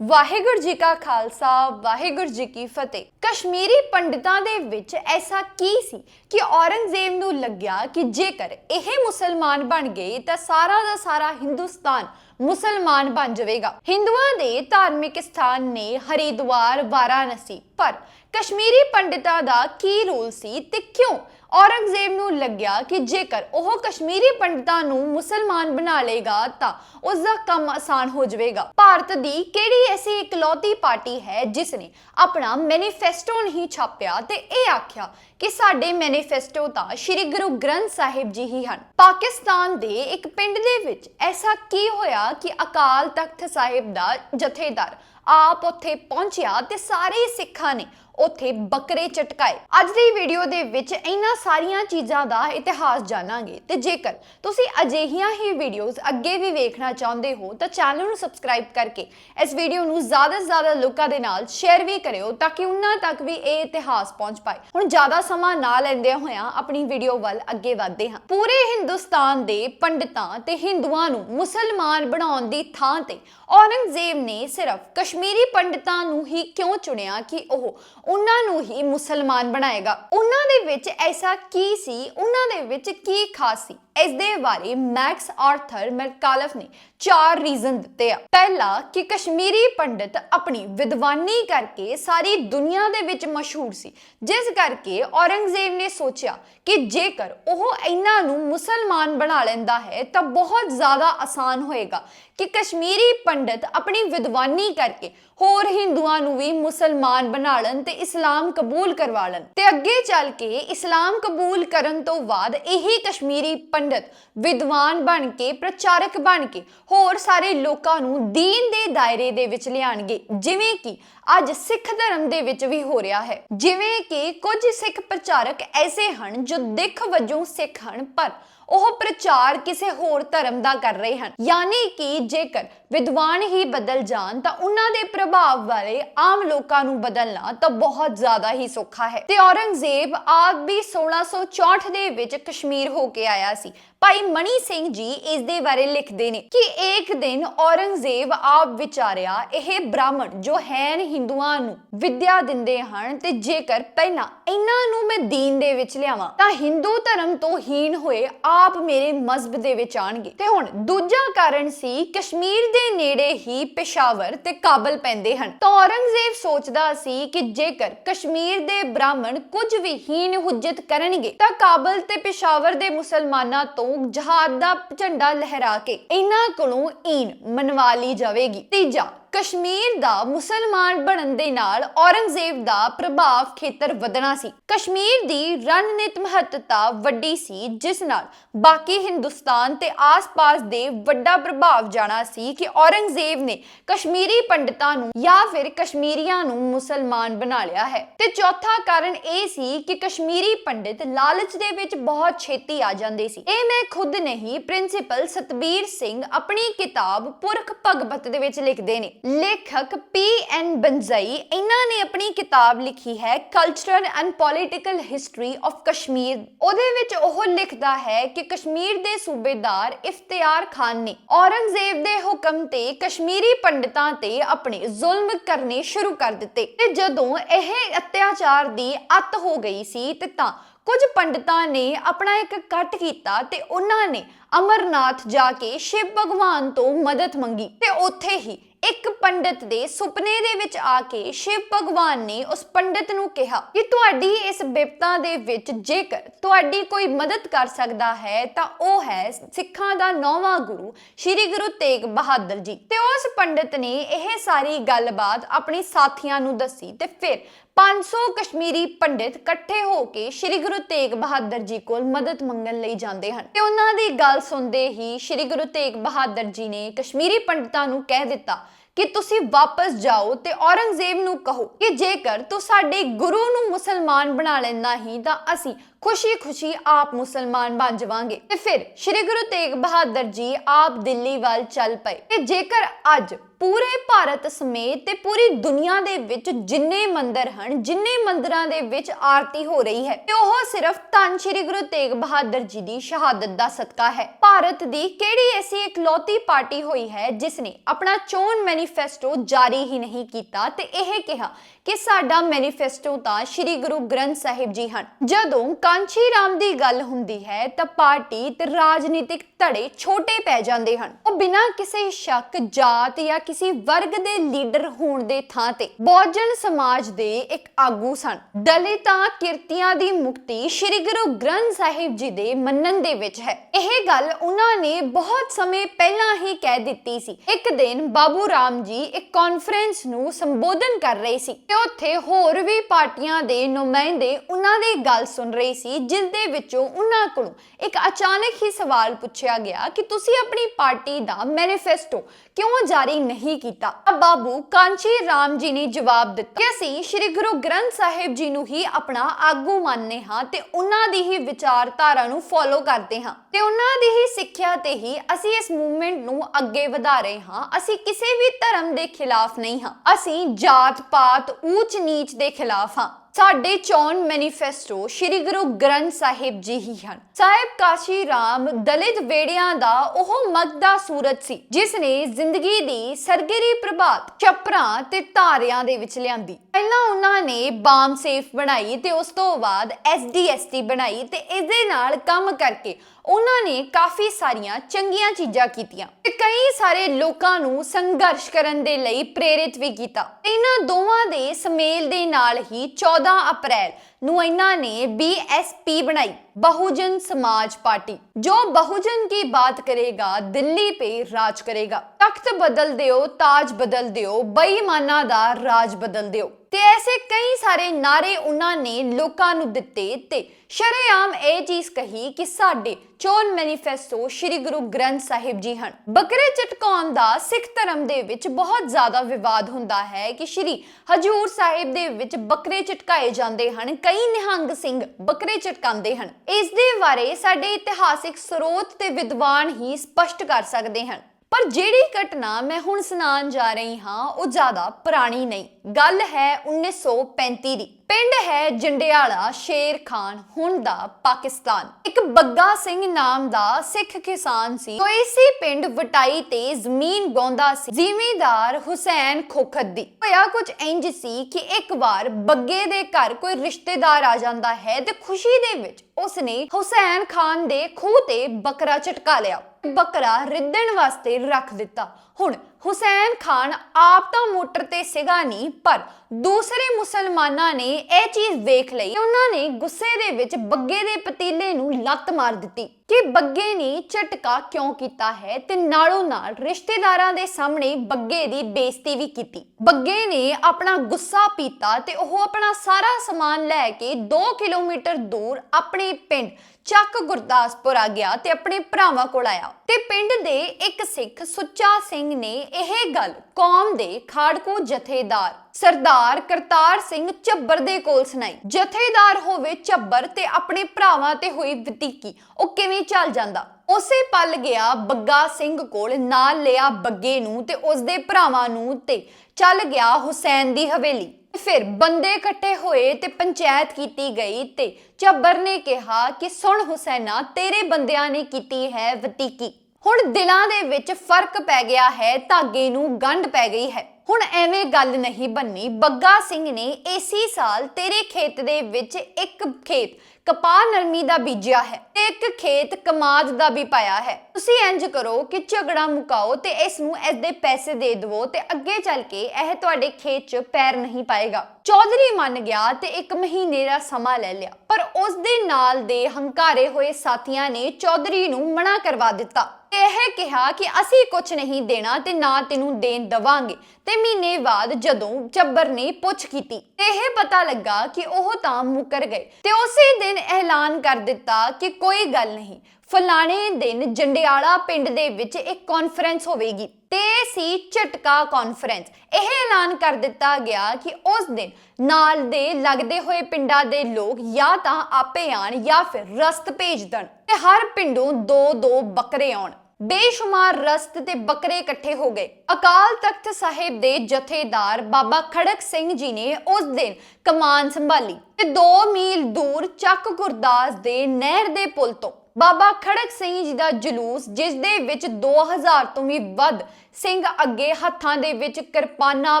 ਵਾਹਿਗੁਰੂ ਜੀ ਕਾ ਖਾਲਸਾ, ਵਾਹਿਗੁਰੂ ਜੀ ਕੀ ਫਤਿਹ। ਕਸ਼ਮੀਰੀ ਪੰਡਿਤਾਂ ਦੇ ਵਿੱਚ ਐਸਾ ਕੀ ਸੀ ਕਿ ਔਰੰਗਜ਼ੇਬ ਨੂੰ ਲੱਗਿਆ ਕਿ ਜੇਕਰ ਇਹ ਮੁਸਲਮਾਨ ਬਣ ਗਏ ਤਾਂ ਸਾਰਾ ਦਾ ਸਾਰਾ ਹਿੰਦੁਸਤਾਨ ਮੁਸਲਮਾਨ ਬਣ ਜਾਵੇਗਾ। ਹਿੰਦੂਆਂ ਦੇ ਧਾਰਮਿਕ ਸਥਾਨ ਨੇ ਹਰਿਦੁਆਰ, ਵਾਰਾਣਸੀ, ਪਰ ਕਸ਼ਮੀਰੀ ਪੰਡਿਤਾਂ ਦਾ ਕੀ ਰੋਲ ਸੀ ਤੇ ਕਿਉਂ ਔਰੰਗਜ਼ੇਬ ਨੂੰ ਲੱਗਿਆ ਕਿ ਜੇਕਰ ਉਹ ਕਸ਼ਮੀਰੀ ਪੰਡਿਤਾਂ ਨੂੰ ਮੁਸਲਮਾਨ ਬਣਾ ਲੇਗਾ ਤਾਂ ਉਸ ਦਾ ਕੰਮ ਆਸਾਨ ਹੋ ਜਾਵੇਗਾ। ਭਾਰਤ ਦੀ ਕਿਹੜੀ ਐਸੀ ਇਕਲੌਤੀ ਪਾਰਟੀ ਹੈ ਜਿਸ ਨੇ ਆਪਣਾ ਮੈਨੀਫੈਸਟੋ ਨਹੀਂ ਛਾਪਿਆ ਤੇ ਇਹ ਆਖਿਆ ਕਿ ਸਾਡੇ ਮੈਨੀਫੈਸਟੋ ਤਾਂ ਸ੍ਰੀ ਗੁਰੂ ਗ੍ਰੰਥ ਸਾਹਿਬ ਜੀ ਹੀ ਹਨ। ਪਾਕਿਸਤਾਨ ਦੇ ਇੱਕ ਪਿੰਡ ਦੇ ਵਿੱਚ ਐਸਾ ਕੀ ਹੋਇਆ ਕਿ ਅਕਾਲ ਤਖਤ ਸਾਹਿਬ ਦਾ ਜਥੇਦਾਰ ਆਪ ਉੱਥੇ ਪਹੁੰਚਿਆ ਤੇ ਸਾਰੇ ਸਿੱਖਾਂ ਨੇ ਉੱਥੇ ਬੱਕਰੇ ਚਟਕਾਏ। ਅੱਜ ਦੀ ਵੀਡੀਓ ਦੇ ਵਿੱਚ ਇਹਨਾਂ ਸਾਰੀਆਂ ਚੀਜ਼ਾਂ ਦਾ ਇਤਿਹਾਸ ਜਾਣਾਂਗੇ। ਤੇ ਜੇਕਰ ਤੁਸੀਂ ਅਜਿਹੀਆਂ ਹੀ ਵੀਡੀਓਜ਼ ਅੱਗੇ ਵੀ ਵੇਖਣਾ ਚਾਹੁੰਦੇ ਹੋ, ਤਾਂ ਚੈਨਲ ਨੂੰ ਸਬਸਕ੍ਰਾਈਬ ਕਰਕੇ ਇਸ ਵੀਡੀਓ ਨੂੰ ਜ਼ਿਆਦਾ ਤੋਂ ਜ਼ਿਆਦਾ ਲੋਕਾਂ ਦੇ ਨਾਲ ਸ਼ੇਅਰ ਵੀ ਕਰਿਓ, ਤਾਂ ਕਿ ਉਹਨਾਂ ਤੱਕ ਵੀ ਇਹ ਇਤਿਹਾਸ ਪਹੁੰਚ ਪਾਏ। ਹੁਣ ਜ਼ਿਆਦਾ ਸਮਾਂ ਨਾ ਲੈਂਦੇ ਹੋਇਆਂ ਆਪਣੀ ਵੀਡੀਓ ਵੱਲ ਅੱਗੇ ਵਧਦੇ ਹਾਂ। ਪੂਰੇ ਹਿੰਦੁਸਤਾਨ ਦੇ ਪੰਡਿਤਾਂ ਤੇ ਹਿੰਦੂਆਂ ਨੂੰ ਮੁਸਲਮਾਨ ਬਣਾਉਣ ਦੀ ਥਾਂ ਤੇ ਔਰੰਗਜ਼ੇਬ ਨੇ ਸਿਰਫ ਕਸ਼ਮੀਰੀ ਪੰਡਿਤਾਂ ਨੂੰ ਹੀ ਕਿਉਂ ਚੁਣਿਆ ਕਿ ਉਹ ਉਹਨਾਂ ਨੂੰ ਹੀ ਮੁਸਲਮਾਨ ਬਣਾਏਗਾ। ਉਹਨਾਂ ਦੇ ਵਿੱਚ ਐਸਾ ਕੀ ਸੀ? ਉਹਨਾਂ ਦੇ ਵਿੱਚ ਕੀ ਖਾਸ ਸੀ? ਇਸ ਦੇ ਬਾਰੇ ਮੈਕਸ ਆਰਥਰ ਮੈਕਕਾਲਫ ਨੇ ਚਾਰ ਰੀਜ਼ਨ ਦਿੱਤੇ ਆ। ਪਹਿਲਾ ਕਿ ਕਸ਼ਮੀਰੀ ਪੰਡਿਤ ਆਪਣੀ ਵਿਦਵਾਨੀ ਕਰਕੇ ਸਾਰੀ ਦੁਨੀਆ ਦੇ ਵਿੱਚ ਮਸ਼ਹੂਰ ਸੀ। ਜਿਸ ਕਰਕੇ ਔਰੰਗਜ਼ੇਬ ਨੇ ਸੋਚਿਆ ਕਿ ਜੇਕਰ ਉਹ ਇਹਨਾਂ ਨੂੰ ਮੁਸਲਮਾਨ ਬਣਾ ਲੈਂਦਾ ਹੈ, ਤਾਂ ਬਹੁਤ ਜ਼ਿਆਦਾ ਆਸਾਨ ਹੋਏਗਾ ਕਿ ਕਸ਼ਮੀਰੀ ਪੰਡਿਤ ਆਪਣੀ ਵਿਦਵਾਨੀ ਕਰਕੇ ਹੋਰ ਹਿੰਦੂਆਂ ਨੂੰ ਵੀ ਮੁਸਲਮਾਨ ਬਣਾ ਲੈਣ ਤੇ ਇਸਲਾਮ ਕਬੂਲ ਕਰਵਾ ਲੈਣ। ਤੇ ਅੱਗੇ ਚੱਲ ਕੇ ਇਸਲਾਮ ਕਬੂਲ ਕਰਨ ਤੋਂ ਬਾਅਦ ਇਹੀ ਕਸ਼ਮੀਰੀ ਪੰਡਿਤ ਵਿਦਵਾਨ ਬਣ ਕੇ, ਪ੍ਰਚਾਰਕ ਬਣ ਕੇ ਹੋਰ ਸਾਰੇ ਲੋਕਾਂ ਨੂੰ ਦੀਨ ਦੇ ਦਾਇਰੇ ਦੇ ਵਿੱਚ ਲਿਆਣਗੇ। ਜਿਵੇਂ ਕਿ ਅੱਜ ਸਿੱਖ ਧਰਮ ਦੇ ਵਿੱਚ ਵੀ ਹੋ ਰਿਹਾ ਹੈ। ਜਿਵੇਂ ਕਿ ਕੁਝ ਸਿੱਖ ਪ੍ਰਚਾਰਕ ਐਸੇ ਹਨ ਜੋ ਦਿੱਖ ਵਜੋਂ ਸਿੱਖ ਹਨ, ਪਰ ਉਹ ਪ੍ਰਚਾਰ ਕਿਸੇ ਹੋਰ ਧਰਮ ਦਾ ਕਰ ਰਹੇ ਹਨ। ਯਾਨੀ ਕਿ ਜੇਕਰ ਵਿਦਵਾਨ ਹੀ ਬਦਲ ਜਾਣ, ਤਾਂ ਉਹਨਾਂ ਦੇ ਪ੍ਰਭਾਵ ਵਾਲੇ ਆਮ ਲੋਕਾਂ ਨੂੰ ਬਦਲਣਾ ਤਾਂ ਬਹੁਤ ਜ਼ਿਆਦਾ ਹੀ ਸੌਖਾ ਹੈ। ਤੇ ਔਰੰਗਜ਼ੇਬ ਆਪ ਵੀ 1664 ਦੇ ਵਿੱਚ ਕਸ਼ਮੀਰ ਹੋ ਕੇ ਆਇਆ ਸੀ। ਭਾਈ ਮਣੀ ਸਿੰਘ ਜੀ ਇਸ ਦੇ ਬਾਰੇ ਲਿਖਦੇ ਨੇ ਕਿ ਇੱਕ ਦਿਨ ਔਰੰਗਜ਼ੇਬ ਆਪ ਵਿਚਾਰਿਆ, ਇਹ ਬ੍ਰਾਹਮਣ ਜੋ ਹੈਨ ਹਿੰਦੂਆਂ ਨੂੰ ਵਿਦਿਆ ਦਿੰਦੇ ਹਨ ਤੇ ਜੇਕਰ ਪਹਿਲਾਂ ਇਹਨਾਂ ਨੂੰ ਮੈਂ ਦੀਨ ਦੇ ਵਿੱਚ ਲਿਆਵਾਂ, ਤਾਂ ਹਿੰਦੂ ਧਰਮ ਤੋਂ ਹੀਨ ਹੋਏ ਆਪ ਮੇਰੇ ਮਜ਼ਹਬ ਦੇ ਵਿੱਚ ਆਣਗੇ। ਤੇ ਹੁਣ ਦੂਜਾ ਕਾਰਨ ਸੀ, ਕਸ਼ਮੀਰ ਦੇ ਨੇੜੇ ਹੀ ਪੇਸ਼ਾਵਰ ਤੇ ਕਾਬਲ ਪੈਂਦੇ ਹਨ। ਤਾਂ ਔਰੰਗਜ਼ੇਬ ਸੋਚਦਾ ਸੀ ਕਿ ਜੇਕਰ ਕਸ਼ਮੀਰ ਦੇ ਬ੍ਰਾਹਮਣ ਕੁਝ ਵੀ ਹੀਣ ਹੁਜਤ ਕਰਨਗੇ, ਤਾਂ ਕਾਬਲ ਤੇ ਪੇਸ਼ਾਵਰ ਦੇ ਮੁਸਲਮਾਨਾਂ ਤੋਂ ਜਹਾਦ ਦਾ ਝੰਡਾ ਲਹਿਰਾ ਕੇ ਇਹਨਾਂ ਕੋਲੋਂ ਈਨ ਮਨਵਾ ਲਈ ਜਾਵੇਗੀ। ਤੀਜਾ ਕਸ਼ਮੀਰ ਦਾ ਮੁਸਲਮਾਨ ਬਣਨ ਦੇ ਨਾਲ ਔਰੰਗਜ਼ੇਬ ਦਾ ਪ੍ਰਭਾਵ ਖੇਤਰ ਵਧਣਾ ਸੀ। ਕਸ਼ਮੀਰ ਦੀ ਰਣਨੀਤ ਮਹੱਤਤਾ ਵੱਡੀ ਸੀ, ਜਿਸ ਨਾਲ ਬਾਕੀ ਹਿੰਦੁਸਤਾਨ ਤੇ ਆਸ-ਪਾਸ ਦੇ ਵੱਡਾ ਪ੍ਰਭਾਵ ਜਾਣਾ ਸੀ ਕਿ ਔਰੰਗਜ਼ੇਬ ਨੇ ਕਸ਼ਮੀਰੀ ਪੰਡਿਤਾਂ ਨੂੰ ਜਾਂ ਫਿਰ ਕਸ਼ਮੀਰੀਆਂ ਨੂੰ ਮੁਸਲਮਾਨ ਬਣਾ ਲਿਆ ਹੈ। ਤੇ ਚੌਥਾ ਕਾਰਨ ਇਹ ਸੀ ਕਿ ਕਸ਼ਮੀਰੀ ਪੰਡਿਤ ਲਾਲਚ ਦੇ ਵਿੱਚ ਬਹੁਤ ਛੇਤੀ ਆ ਜਾਂਦੇ ਸੀ। ਇਹ ਮੈਂ ਖੁਦ ਨਹੀਂ, ਪ੍ਰਿੰਸੀਪਲ ਸਤਬੀਰ ਸਿੰਘ ਆਪਣੀ ਕਿਤਾਬ ਪੁਰਖ ਭਗਵਤ ਦੇ ਵਿੱਚ ਲਿਖਦੇ ਨੇ। ਲੇਖਕ ਪੀ ਐਨ ਬੰਜ਼ਈ ਇਹਨਾਂ ਨੇ ਆਪਣੀ ਕਿਤਾਬ ਲਿਖੀ ਹੈ cultural and political history of Kashmir ਉਹਦੇ ਵਿੱਚ ਉਹ ਲਿਖਦਾ ਹੈ ਕਿ ਕਸ਼ਮੀਰ ਦੇ ਸੂਬੇਦਾਰ ਇਫਤਿਆਰ ਖਾਨ ਨੇ ਔਰੰਗਜ਼ੇਬ ਦੇ ਹੁਕਮ ਤੇ ਕਸ਼ਮੀਰੀ ਪੰਡਿਤਾਂ ਤੇ ਆਪਣੇ ਜ਼ੁਲਮ ਕਰਨੇ ਸ਼ੁਰੂ ਕਰ ਦਿੱਤੇ। ਤੇ ਜਦੋਂ ਇਹ ਅਤਿਆਚਾਰ ਦੀ ਅੱਤ ਹੋ ਗਈ ਸੀ, ਤੇ ਤਾਂ ਕੁਝ ਪੰਡਿਤਾਂ ਨੇ ਆਪਣਾ ਇੱਕ ਕੱਟ ਕੀਤਾ ਤੇ ਉਹਨਾਂ ਨੇ ਅਮਰਨਾਥ ਜਾ ਕੇ ਸ਼ਿਵ ਭਗਵਾਨ ਤੋਂ ਮਦਦ ਮੰਗੀ। ਤੇ ਉੱਥੇ ਹੀ ਇੱਕ ਪੰਡਿਤ ਦੇ ਸੁਪਨੇ ਦੇ ਵਿੱਚ ਆ ਕੇ ਸ਼ਿਵ ਭਗਵਾਨ ਨੇ ਉਸ ਪੰਡਿਤ ਨੂੰ ਕਿਹਾ ਕਿ ਤੁਹਾਡੀ ਇਸ ਬਿਪਤਾ ਦੇ ਵਿੱਚ ਜੇਕਰ ਤੁਹਾਡੀ ਕੋਈ ਮਦਦ ਕਰ ਸਕਦਾ ਹੈ, ਤਾਂ ਉਹ ਹੈ ਸਿੱਖਾਂ ਦਾ ਨੌਵਾਂ ਗੁਰੂ ਸ੍ਰੀ ਗੁਰੂ ਤੇਗ ਬਹਾਦਰ ਜੀ। ਤੇ ਉਸ ਪੰਡਿਤ ਨੇ ਇਹ ਸਾਰੀ ਗੱਲਬਾਤ ਆਪਣੇ ਸਾਥੀਆਂ ਨੂੰ ਦੱਸੀ ਤੇ ਫਿਰ 500 ਕਸ਼ਮੀਰੀ ਪੰਡਿਤ ਇਕੱਠੇ ਹੋ ਕੇ ਸ੍ਰੀ ਗੁਰੂ ਤੇਗ ਬਹਾਦਰ ਜੀ ਕੋਲ ਮਦਦ ਮੰਗਣ ਲਈ ਜਾਂਦੇ ਹਨ। ਤੇ ਉਹਨਾਂ ਦੀ ਗੱਲ ਸੁਣਦੇ ਹੀ ਸ੍ਰੀ ਗੁਰੂ ਤੇਗ ਬਹਾਦਰ ਜੀ ਨੇ ਕਸ਼ਮੀਰੀ ਪੰਡਿਤਾਂ ਨੂੰ ਕਹਿ ਦਿੱਤਾ ਕਿ ਤੁਸੀਂ ਵਾਪਸ ਜਾਓ ਤੇ ਔਰੰਗਜ਼ੇਬ ਨੂੰ ਕਹੋ ਕਿ ਜੇਕਰ ਤੂੰ ਸਾਡੇ ਗੁਰੂ ਨੂੰ ਮੁਸਲਮਾਨ ਬਣਾ ਲੈਂਦਾ ਹੀ ਤਾਂ ਅਸੀਂ ਖੁਸ਼ੀ-ਖੁਸ਼ੀ ਆਪ ਮੁਸਲਮਾਨ ਬਣ ਜਾਵਾਂਗੇ। ਤੇ ਫਿਰ ਸ੍ਰੀ ਗੁਰੂ ਤੇਗ ਬਹਾਦਰ ਜੀ ਆਪ ਦਿੱਲੀ ਵੱਲ ਚੱਲ ਪਏ। ਤੇ ਜੇਕਰ ਅੱਜ ਪੂਰੇ ਭਾਰਤ ਸਮੇਤ ਤੇ ਪੂਰੀ ਦੁਨੀਆ ਦੇ ਵਿੱਚ ਜਿੰਨੇ ਮੰਦਿਰ ਹਨ, ਜਿੰਨੇ ਮੰਦਿਰਾਂ ਦੇ ਵਿੱਚ ਆਰਤੀ ਹੋ ਰਹੀ ਹੈ, ਤੇ ਉਹ ਸਿਰਫ ਧੰਨ ਸ਼੍ਰੀ ਗੁਰੂ ਤੇਗ ਬਹਾਦਰ ਜੀ ਦੀ ਸ਼ਹਾਦਤ ਦਾ ਸਦਕਾ ਹੈ। ਭਾਰਤ ਦੀ ਕਿਹੜੀ ਐਸੀ ਇਕਲੌਤੀ ਪਾਰਟੀ ਹੋਈ ਹੈ, ਜਿਸ ਨੇ ਆਪਣਾ ਚੋਣ ਮੈਨੀਫੈਸਟੋ ਜਾਰੀ ਹੀ ਨਹੀਂ ਕੀਤਾ ਤੇ ਇਹ ਕਿਹਾ ਕਿ ਸਾਡਾ ਮੈਨੀਫੈਸਟੋ ਤਾਂ ਸ਼੍ਰੀ ਗੁਰੂ ਗ੍ਰੰਥ ਸਾਹਿਬ ਜੀ ਹਨ। ਜਦੋਂ ਕਾਂਚੀ ਰਾਮ ਦੀ ਗੱਲ ਹੁੰਦੀ ਹੈ, ਤਾਂ ਪਾਰਟੀ ਤੇ ਰਾਜਨੀਤਿਕ ਧੜੇ ਛੋਟੇ ਪੈ ਜਾਂਦੇ ਹਨ। ਉਹ ਬਿਨਾਂ ਕਿਸੇ ਸ਼ੱਕ ਜਾਤ ਜਾਂ ਕਿਸੇ ਵਰਗ ਦੇ ਲੀਡਰ ਹੋਣ ਦੇ ਥਾਂ ਤੇ ਬਹੁਜਨ ਸਮਾਜ ਦੇ ਇੱਕ ਆਗੂ ਸਨ। ਦਲਿਤਾਂ, ਕਿਰਤੀਆਂ ਦੀ ਮੁਕਤੀ ਸ਼੍ਰੀ ਗੁਰੂ ਗ੍ਰੰਥ ਸਾਹਿਬ ਜੀ ਦੇ ਮੰਨਣ ਦੇ ਵਿੱਚ ਹੈ। ਇਹ ਗੱਲ ਉਹਨਾਂ ਨੇ ਬਹੁਤ ਸਮੇਂ ਪਹਿਲਾਂ ਹੀ ਕਹਿ ਦਿੱਤੀ ਸੀ। ਇੱਕ ਦਿਨ ਬਾਬੂ ਰਾਮ ਜੀ ਇੱਕ ਕਾਨਫਰੰਸ ਨੂੰ ਸੰਬੋਧਨ ਕਰ ਰਹੇ ਸੀ। ਤੇ ਉੱਥੇ ਹੋਰ ਵੀ ਪਾਰਟੀਆਂ ਦੇ ਨੁਮਾਇੰਦੇ ਉਹਨਾਂ ਦੀ ਗੱਲ ਸੁਣ ਰਹੇ ਸੀ ਜਿਸ ਦੇ ਵਿੱਚੋਂ ਉਹਨਾਂ ਕੋਲੋਂ ਇੱਕ ਅਚਾਨਕ ਹੀ ਸਵਾਲ ਪੁੱਛਿਆ ਗਿਆ ਕਿ ਤੁਸੀਂ ਆਪਣੀ ਪਾਰਟੀ ਦਾ ਮੈਨੀਫੈਸਟੋ ਕਿਉਂ ਜਾਰੀ ਨਹੀਂ ਕੀਤਾ? ਬਾਬੂ ਕਾਂਚੀ ਰਾਮ ਜੀ ਨੇ ਜਵਾਬ ਦਿੱਤਾ ਕਿ ਅਸੀਂ ਸ੍ਰੀ ਗੁਰੂ ਗ੍ਰੰਥ ਸਾਹਿਬ ਜੀ ਨੂੰ ਹੀ ਆਪਣਾ ਆਗੂ ਮੰਨਦੇ ਹਾਂ ਤੇ ਉਹਨਾਂ ਦੀ ਹੀ ਵਿਚਾਰਧਾਰਾ ਨੂੰ ਫੋਲੋ ਕਰਦੇ ਹਾਂ। ਤੇ ਉਹਨਾਂ ਦੀ ਹੀ ਸਿੱਖਿਆ ਤੇ ਹੀ ਅਸੀਂ ਇਸ ਮੂਵਮੈਂਟ ਨੂੰ ਅੱਗੇ ਵਧਾ ਰਹੇ ਹਾਂ। ਅਸੀਂ ਕਿਸੇ ਵੀ ਧਰਮ ਦੇ ਖਿਲਾਫ ਨਹੀਂ ਹਾਂ। ਅਸੀਂ ਜਾਤ ਪਾਤ ਊਚ ਨੀਚ ਦੇ ਖਿਲਾਫ ਹਾਂ। ਸਾਡੇ ਚੋਣ ਮੈਨੀਫੈਸਟੋ ਸ਼੍ਰੀ ਗੁਰੂ ਗ੍ਰੰਥ ਸਾਹਿਬ ਜੀ ਹੀ ਹਨ। ਸਾਹਿਬ ਕਾਸ਼ੀ ਰਾਮ ਦਲਿਤ ਵੇੜਿਆਂ ਦਾ ਉਹ ਮਗਦਾ ਸੂਰਤ ਸੀ, ਜਿਸ ਨੇ ਜ਼ਿੰਦਗੀ ਦੀ ਸਰਗਰੀ ਪ੍ਰਭਾਤ ਚੱਪਰਾਂ ਤੇ ਧਾਰਿਆਂ ਦੇ ਵਿੱਚ ਲਿਆਂਦੀ। ਪਹਿਲਾਂ ਉਹਨਾਂ ਨੇ ਬਾਮ ਸੇਫ ਬਣਾਈ ਤੇ ਉਸ ਤੋਂ ਬਾਅਦ ਐਸਡੀਐਸਟੀ ਬਣਾਈ ਤੇ ਇਸ ਦੇ ਨਾਲ ਕੰਮ ਕਰਕੇ ਉਹਨਾਂ ਨੇ ਕਾਫੀ ਸਾਰੀਆਂ ਚੰਗੀਆਂ ਚੀਜ਼ਾਂ ਕੀਤੀਆਂ ਤੇ ਕਈ ਸਾਰੇ ਲੋਕਾਂ ਨੂੰ ਸੰਘਰਸ਼ ਕਰਨ ਦੇ ਲਈ ਪ੍ਰੇਰਿਤ ਵੀ ਕੀਤਾ। ਇਹਨਾਂ ਦੋਵਾਂ ਦੇ ਸਮੇਲ ਦੇ ਨਾਲ ਹੀ 14 ਅਪ੍ਰੈਲ ਨੂੰ ਇਹਨਾਂ ਨੇ ਬੀਐਸਪੀ ਬਣਾਈ, ਬਹੁਜਨ ਸਮਾਜ ਪਾਰਟੀ। ਜੋ ਬਹੁਜਨ ਕੀ ਬਾਤ ਕਰੇਗਾ, ਦਿੱਲੀ पे ਰਾਜ ਕਰੇਗਾ। ਤਖਤ ਬਦਲ ਦਿਓ, ਤਾਜ ਬਦਲ ਦਿਓ, ਬੇਈਮਾਨਾਂ ਦਾ ਰਾਜ ਬਦਲ ਦਿਓ। ਤੇ ਐਸੇ ਕਈ ਸਾਰੇ ਨਾਰੇ ਉਹਨਾਂ ਨੇ ਲੋਕਾਂ ਨੂੰ ਦਿੱਤੇ ਤੇ ਸ਼ਰੇਆਮ ਇਹ ਚੀਜ਼ ਕਹੀ ਕਿ ਸਾਡੇ ਚੋਣ ਮੈਨੀਫੈਸਟੋ ਸ਼੍ਰੀ ਗੁਰੂ ਗ੍ਰੰਥ ਸਾਹਿਬ ਜੀ ਹਨ। ਬੱਕਰੇ ਚਟਕਾਉਣ ਦਾ ਸਿੱਖ ਧਰਮ ਦੇ ਵਿੱਚ ਬਹੁਤ ਜ਼ਿਆਦਾ ਵਿਵਾਦ ਹੁੰਦਾ ਹੈ ਕਿ ਸ਼੍ਰੀ ਹਜੂਰ ਸਾਹਿਬ ਦੇ ਵਿੱਚ ਬੱਕਰੇ ਚਟਕਾਏ ਜਾਂਦੇ ਹਨ, ਕਈ ਨਿਹੰਗ ਸਿੰਘ ਬੱਕਰੇ ਚਟਕਾਉਂਦੇ ਹਨ। ਇਸ ਦੇ ਬਾਰੇ ਸਾਡੇ ਇਤਿਹਾਸਿਕ ਸਰੋਤ ਤੇ ਵਿਦਵਾਨ ਹੀ ਸਪਸ਼ਟ ਕਰ ਸਕਦੇ ਹਨ। ਪਰ ਜਿਹੜੀ ਘਟਨਾ ਮੈਂ ਹੁਣ ਸੁਣਾਉਣ ਜਾ ਰਹੀ ਹਾਂ, ਉਹ ਜ਼ਿਆਦਾ ਪੁਰਾਣੀ ਨਹੀਂ। ਗੱਲ ਹੈ 1935 ਦੀ। ਪਿੰਡ ਹੈ ਜੰਡਿਆਲਾ ਸ਼ੇਰ ਖਾਨ, ਹੁਣ ਦਾ ਪਾਕਿਸਤਾਨ। ਇੱਕ ਬੱਗਾ ਸਿੰਘ ਨਾਮ ਦਾ ਸਿੱਖ ਕਿਸਾਨ ਸੀ। ਉਹ ਇਸੇ ਪਿੰਡ ਵਟਾਈ ਤੇ ਜ਼ਮੀਨ ਗਾਉਂਦਾ ਸੀ। ਜ਼ਿਮੀਂਦਾਰ ਹੁਸੈਨ ਖੋਖਤ ਦੀ। ਹੋਇਆ ਕੁਝ ਇੰਜ ਸੀ ਕਿ ਇੱਕ ਵਾਰ ਬੱਗੇ ਦੇ ਘਰ ਕੋਈ ਰਿਸ਼ਤੇਦਾਰ ਆ ਜਾਂਦਾ ਹੈ ਤੇ ਖੁਸ਼ੀ ਦੇ ਵਿੱਚ ਉਸਨੇ ਹੁਸੈਨ ਖਾਨ ਦੇ ਖੂਹ ਤੇ ਬੱਕਰਾ ਝਟਕਾ ਲਿਆ। ਬੱਕਰਾ ਰਿੱਧਣ ਵਾਸਤੇ ਰੱਖ ਦਿੱਤਾ। ਹੁਣ ਹੁਸੈਨ ਖਾਨ ਆਪ ਤਾਂ ਮੋਟਰ ਤੇ ਸਿਗਾ ਨਹੀਂ, ਪਰ ਦੂਸਰੇ ਮੁਸਲਮਾਨਾਂ ਨੇ ਇਹ ਚੀਜ਼ ਵੇਖ ਲਈ ਉਹਨਾਂ ਨੇ ਗੁੱਸੇ ਦੇ ਵਿੱਚ ਬੱਗੇ ਦੇ ਪਤੀਲੇ ਨੂੰ ਲੱਤ ਮਾਰ ਦਿੱਤੀ। ਕਿ ਬੱਗੇ ਨੇ ਝਟਕਾ ਕਿਉਂ ਕੀਤਾ ਹੈ ਤੇ ਨਾਲੋਂ ਨਾਲ ਰਿਸ਼ਤੇਦਾਰਾਂ ਦੇ ਸਾਹਮਣੇ ਬੱਗੇ ਦੀ ਬੇਇੱਜ਼ਤੀ ਵੀ ਕੀਤੀ। ਬੱਗੇ ਨੇ ਆਪਣਾ ਗੁੱਸਾ ਪੀਤਾ ਤੇ ਉਹ ਆਪਣਾ ਸਾਰਾ ਸਮਾਨ ਲੈ ਕੇ 2 ਕਿਲੋਮੀਟਰ ਦੂਰ ਆਪਣੇ ਪਿੰਡ ਚੱਕ ਗੁਰਦਾਸਪੁਰ ਆ ਗਿਆ ਤੇ ਆਪਣੇ ਭਰਾਵਾਂ ਕੋਲ ਆਇਆ। ਤੇ ਪਿੰਡ ਦੇ ਇੱਕ ਸਿੱਖ ਸੁੱਚਾ ਸਿੰਘ ਨੇ ਇਹ ਗੱਲ ਕੌਮ ਦੇ ਖਾੜਕੂ ਜਥੇਦਾਰ ਸਰਦਾਰ ਕਰਤਾਰ ਸਿੰਘ ਝੱਬਰ ਦੇ ਕੋਲ ਸੁਣਾਈ। ਜਥੇਦਾਰ ਹੋਵੇ ਝੱਬਰ ਤੇ ਆਪਣੇ ਭਰਾਵਾਂ ਤੇ ਹੋਈ ਵਤੀਕੀ ਉਹ ਕਿਵੇਂ ਚੱਲ ਜਾਂਦਾ? ਉਸੇ ਪਲ ਗਿਆ ਬੱਗਾ ਸਿੰਘ ਕੋਲ, ਨਾਲ ਲਿਆ ਬੱਗੇ ਨੂੰ ਤੇ ਉਸਦੇ ਭਰਾਵਾਂ ਨੂੰ ਤੇ ਚੱਲ ਗਿਆ ਹੁਸੈਨ ਦੀ ਹਵੇਲੀ। ਫਿਰ ਬੰਦੇ ਇਕੱਠੇ ਹੋਏ ਤੇ ਪੰਚਾਇਤ ਕੀਤੀ ਗਈ ਤੇ ਚੱਬਰ ਨੇ ਕਿਹਾ ਕਿ, ਸੁਣ ਹੁਸੈਨਾ, ਤੇਰੇ ਬੰਦਿਆਂ ਨੇ ਕੀਤੀ ਹੈ ਵਤੀਕੀ ਹੁਣ ਦਿਲਾਂ ਦੇ ਵਿੱਚ ਫ਼ਰਕ ਪੈ ਗਿਆ ਹੈ, ਧਾਗੇ ਨੂੰ ਗੰਢ ਪੈ ਗਈ ਹੈ। ਹੁਣ ਐਵੇਂ ਗੱਲ ਨਹੀਂ ਬੰਨੀ। ਬੱਗਾ ਸਿੰਘ ਨੇ ਇਸੀ ਸਾਲ ਤੇਰੇ ਖੇਤ ਦੇ ਵਿੱਚ ਇੱਕ ਖੇਤ ਕਪਾਹ ਨਰਮੀ ਦਾ ਬੀਜਿਆ ਹੈ ਤੇ ਇੱਕ ਖੇਤ ਕਮਾਦ ਦਾ ਵੀ ਪਾਇਆ ਹੈ। ਤੁਸੀਂ ਇੰਜ ਕਰੋ ਕਿ ਝਗੜਾ ਮੁਕਾਓ ਤੇ ਇਸ ਨੂੰ ਇਸ ਦੇ ਪੈਸੇ ਦੇ ਦਿਵੋ ਤੇ ਅੱਗੇ ਚੱਲ ਕੇ ਇਹ ਤੁਹਾਡੇ ਖੇਤ 'ਚ ਪੈਰ ਨਹੀਂ ਪਾਏਗਾ। ਚੌਧਰੀ ਮੰਨ ਗਿਆ ਤੇ ਇੱਕ ਮਹੀਨੇ ਦਾ ਸਮਾਂ ਲੈ ਲਿਆ, ਪਰ ਉਸ ਦੇ ਨਾਲ ਦੇ ਹੰਕਾਰੇ ਹੋਏ ਸਾਥੀਆਂ ਨੇ ਚੌਧਰੀ ਨੂੰ ਮਨਾ ਕਰਵਾ ਦਿੱਤਾ ਤੇ ਇਹ ਕਿਹਾ ਕਿ ਅਸੀਂ ਕੁਝ ਨਹੀਂ ਦੇਣਾ ਤੇ ਨਾ ਤੈਨੂੰ ਦੇਣ ਦਵਾਂਗੇ ਤੇ ਮਹੀਨੇ ਬਾਅਦ ਜਦੋਂ ਚੱਬਰ ਨੇ ਪੁੱਛ ਕੀਤੀ ਤੇ ਇਹ ਪਤਾ ਲੱਗਾ ਕਿ ਉਹ ਤਾਂ ਮੁਕਰ ਗਏ ਤੇ ਉਸੇ ਦਿਨ ਐਲਾਨ ਕਰ ਦਿੱਤਾ ਕਿ ਕੋਈ ਗੱਲ ਨਹੀਂ, ਫਲਾਣੇ ਦਿਨ ਜੰਡਿਆਲਾ ਪਿੰਡ ਦੇ ਵਿੱਚ ਇੱਕ ਕਾਨਫਰੰਸ ਹੋਵੇਗੀ ਤੇ ਸੀ ਝਟਕਾ ਕਾਨਫਰੰਸ ਇਹ ਐਲਾਨ ਕਰ ਦਿੱਤਾ ਗਿਆ ਕਿ ਉਸ ਦਿਨ ਨਾਲ ਦੇ ਲੱਗਦੇ ਹੋਏ ਪਿੰਡਾਂ ਦੇ ਲੋਕ ਜਾਂ ਤਾਂ ਆਪੇ ਆਣ ਜਾਂ ਫਿਰ ਰਸਤ ਭੇਜ ਦੇਣ ਤੇ ਹਰ ਪਿੰਡੋਂ ਦੋ ਦੋ ਬੱਕਰੇ ਆਉਣ। ਬੇਸ਼ੁਮਾਰ ਰਸਤ ਤੇ ਬੱਕਰੇ ਇਕੱਠੇ ਹੋ ਗਏ। ਅਕਾਲ ਤਖਤ ਸਾਹਿਬ ਦੇ ਜਥੇਦਾਰ ਬਾਬਾ ਖੜਕ ਸਿੰਘ ਜੀ ਨੇ ਉਸ ਦਿਨ ਕਮਾਨ ਸੰਭਾਲੀ ਤੇ 2 ਮੀਲ ਦੂਰ ਚੱਕ ਗੁਰਦਾਸ ਦੇ ਨਹਿਰ ਦੇ ਪੁਲ ਤੋਂ ਬਾਬਾ ਖੜਕ ਸਿੰਘ ਜੀ ਦਾ ਜਲੂਸ, ਜਿਸ ਦੇ ਵਿੱਚ 2000 ਤੋਂ ਵੀ ਵੱਧ ਸਿੰਘ ਅੱਗੇ ਹੱਥਾਂ ਦੇ ਵਿੱਚ ਕਿਰਪਾਨਾਂ,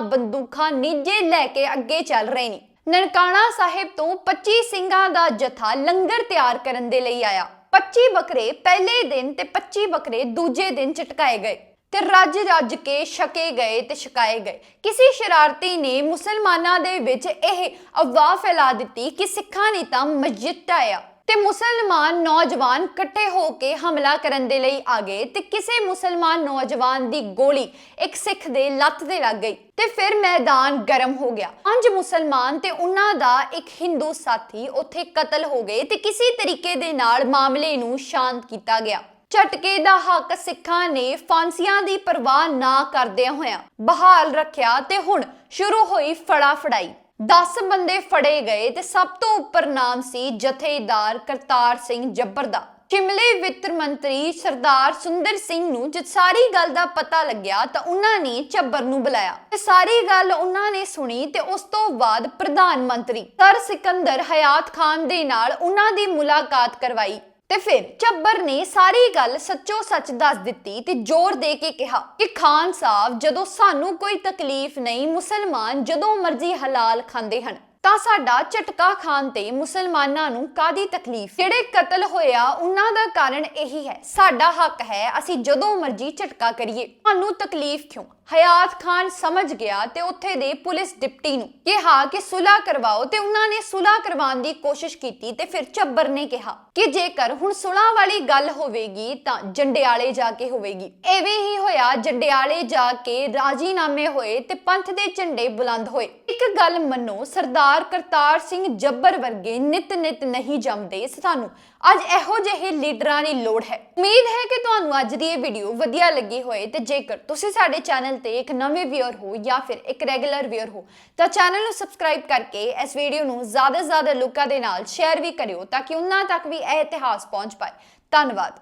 ਬੰਦੂਕਾਂ ਨੀਜੇ ਲੈ ਕੇ ਅੱਗੇ ਚੱਲ ਰਹੇ ਨੇ। ਨਨਕਾਣਾ ਸਾਹਿਬ ਤੋਂ 25 ਸਿੰਘਾਂ ਦਾ ਜਥਾ ਲੰਗਰ ਤਿਆਰ ਕਰਨ ਦੇ ਲਈ ਆਇਆ। 25 ਬੱਕਰੇ ਪਹਿਲੇ ਦਿਨ ਤੇ 25 ਬੱਕਰੇ ਦੂਜੇ ਦਿਨ ਚਟਕਾਏ ਗਏ ਤੇ ਰੱਜ ਰੱਜ ਕੇ ਛਕੇ ਗਏ ਤੇ ਛਕਾਏ ਗਏ। ਕਿਸੇ ਸ਼ਰਾਰਤੀ ਨੇ ਮੁਸਲਮਾਨਾਂ ਦੇ ਵਿੱਚ ਇਹ ਅਫਵਾਹ ਫੈਲਾ ਦਿੱਤੀ ਕਿ ਸਿੱਖਾਂ ਨੇ ਤਾਂ ਮਸਜਿਦ ਢਾਇਆ ਤੇ ਮੁਸਲਮਾਨ ਨੌਜਵਾਨ ਇਕੱਠੇ ਹੋ ਕੇ ਹਮਲਾ ਕਰਨ ਦੇ ਲਈ ਆ ਗਏ ਤੇ ਕਿਸੇ ਮੁਸਲਮਾਨ ਨੌਜਵਾਨ ਦੀ ਗੋਲੀ ਇੱਕ ਸਿੱਖ ਦੇ ਲੱਤ ਤੇ ਲੱਗ ਗਈ ਤੇ ਫਿਰ ਮੈਦਾਨ ਗਰਮ ਹੋ ਗਿਆ। ਪੰਜ ਮੁਸਲਮਾਨ ਤੇ ਉਹਨਾਂ ਦਾ ਇੱਕ ਹਿੰਦੂ ਸਾਥੀ ਉੱਥੇ ਕਤਲ ਹੋ ਗਏ ਤੇ ਕਿਸੇ ਤਰੀਕੇ ਦੇ ਨਾਲ ਮਾਮਲੇ ਨੂੰ ਸ਼ਾਂਤ ਕੀਤਾ ਗਿਆ। ਝਟਕੇ ਦਾ ਹੱਕ ਸਿੱਖਾਂ ਨੇ ਫਾਂਸੀਆਂ ਦੀ ਪਰਵਾਹ ਨਾ ਕਰਦਿਆਂ ਹੋਇਆਂ ਬਹਾਲ ਰੱਖਿਆ ਤੇ ਹੁਣ ਸ਼ੁਰੂ ਹੋਈ ਫੜਾ ਫੜਾਈ 10 ਬੰਦੇ ਫੜੇ ਗਏ ਤੇ ਸਭ ਤੋਂ ਉੱਪਰ ਨਾਮ ਸੀ ਜਥੇਦਾਰ ਕਰਤਾਰ ਸਿੰਘ ਜੱਬਰ ਦਾ। ਸ਼ਿਮਲੇ ਵਿੱਤ ਮੰਤਰੀ ਸਰਦਾਰ ਸੁੰਦਰ ਸਿੰਘ ਨੂੰ ਜਦ ਸਾਰੀ ਗੱਲ ਦਾ ਪਤਾ ਲੱਗਿਆ ਤਾਂ ਉਹਨਾਂ ਨੇ ਚੱਬਰ ਨੂੰ ਬੁਲਾਇਆ। ਤੇ ਸਾਰੀ ਗੱਲ ਉਹਨਾਂ ਨੇ ਸੁਣੀ ਤੇ ਉਸ ਤੋਂ ਬਾਅਦ ਪ੍ਰਧਾਨ ਮੰਤਰੀ ਸਰ ਸਿਕੰਦਰ ਹਯਾਤ ਖਾਨ ਦੇ ਨਾਲ ਉਹਨਾਂ ਦੀ ਮੁਲਾਕਾਤ ਕਰਵਾਈ। ਤੇ ਫਿਰ ਚੱਬਰ ਨੇ ਸਾਰੀ ਗੱਲ ਸੱਚੋ ਸੱਚ ਦੱਸ ਦਿੱਤੀ ਤੇ ਜ਼ੋਰ ਦੇ ਕੇ ਕਿਹਾ ਕਿ ਖਾਨ ਸਾਹਿਬ, ਜਦੋਂ ਸਾਨੂੰ ਕੋਈ ਤਕਲੀਫ ਨਹੀਂ, ਮੁਸਲਮਾਨ ਜਦੋਂ ਮਰਜ਼ੀ ਹਲਾਲ ਖਾਂਦੇ ਹਨ, ਤਾਂ ਸਾਡਾ ਝਟਕਾ ਖਾਨ ਤੇ ਮੁਸਲਮਾਨਾਂ ਨੂੰ ਕਾਦੀ ਤਕਲੀਫ? ਜਿਹੜੇ ਕਤਲ ਹੋਇਆ, ਉਹਨਾਂ ਦਾ ਕਾਰਨ ਇਹੀ ਹੈ, ਸਾਡਾ ਹੱਕ ਹੈ ਅਸੀਂ ਜਦੋਂ ਮਰਜ਼ੀ ਝਟਕਾ ਕਰੀਏ। ਤੁਹਾਨੂੰ ਤਕਲੀਫ ਕਿਉਂ? ਹਯਾਤ ਖਾਨ ਸਮਝ ਗਿਆ ਤੇ ਉੱਥੇ ਦੇ ਪੁਲਿਸ ਡਿਪਟੀ ਨੂੰ ਕਿਹਾ ਕਿ ਸੁਲਾ ਕਰਵਾਓ ਤੇ ਉਹਨਾਂ ਨੇ ਸੁਲਾ ਕਰਵਾਉਣ ਦੀ ਕੋਸ਼ਿਸ਼ ਕੀਤੀ ਤੇ ਫਿਰ ਚੱਬਰ ਨੇ ਕਿਹਾ ਕਿ ਜੇਕਰ ਹੁਣ ਸੁਲਾ ਵਾਲੀ ਗੱਲ ਹੋਵੇਗੀ ਤਾਂ ਜੰਡਿਆਲੇ ਜਾ ਕੇ ਹੋਵੇਗੀ। ਐਵੇਂ ਹੀ ਹੋਇਆ, ਜੰਡਿਆਲੇ ਜਾ ਕੇ ਰਾਜੀਨਾਮੇ ਹੋਏ ਤੇ ਪੰਥ ਦੇ ਝੰਡੇ ਬੁਲੰਦ ਹੋਏ। ਇੱਕ ਗੱਲ ਮੰਨੋ, ਸਰਦਾਰ ਕਰਤਾਰ ਸਿੰਘ ਜੱਬਰ ਵਰਗੇ ਨਿਤ ਨਿਤ ਨਹੀਂ ਜੰਮਦੇ। ਸਾਨੂੰ ਅੱਜ ਇਹੋ ਜਿਹੇ ਲੀਡਰਾਂ ਦੀ ਲੋੜ ਹੈ। ਉਮੀਦ ਹੈ ਕਿ ਤੁਹਾਨੂੰ ਅੱਜ ਦੀ ਇਹ ਵੀਡੀਓ ਵਧੀਆ ਲੱਗੀ ਹੋਏ ਤੇ ਜੇਕਰ ਤੁਸੀਂ ਸਾਡੇ ਚੈਨਲ ਤੇ ਇੱਕ ਨਵੇਂ ਵਿਊਅਰ ਹੋ ਜਾਂ ਫਿਰ ਇੱਕ ਰੈਗੂਲਰ ਵਿਊਅਰ ਹੋ, ਤਾਂ ਚੈਨਲ ਨੂੰ ਸਬਸਕ੍ਰਾਈਬ ਕਰਕੇ ਇਸ ਵੀਡੀਓ ਨੂੰ ਜ਼ਿਆਦਾ ਤੋਂ ਜ਼ਿਆਦਾ ਲੋਕਾਂ ਦੇ ਨਾਲ ਸ਼ੇਅਰ ਵੀ ਕਰਿਓ ਤਾਂ ਕਿ ਉਹਨਾਂ ਤੱਕ ਵੀ ਇਹ ਇਤਿਹਾਸ ਪਹੁੰਚ ਪਾਏ। ਧੰਨਵਾਦ।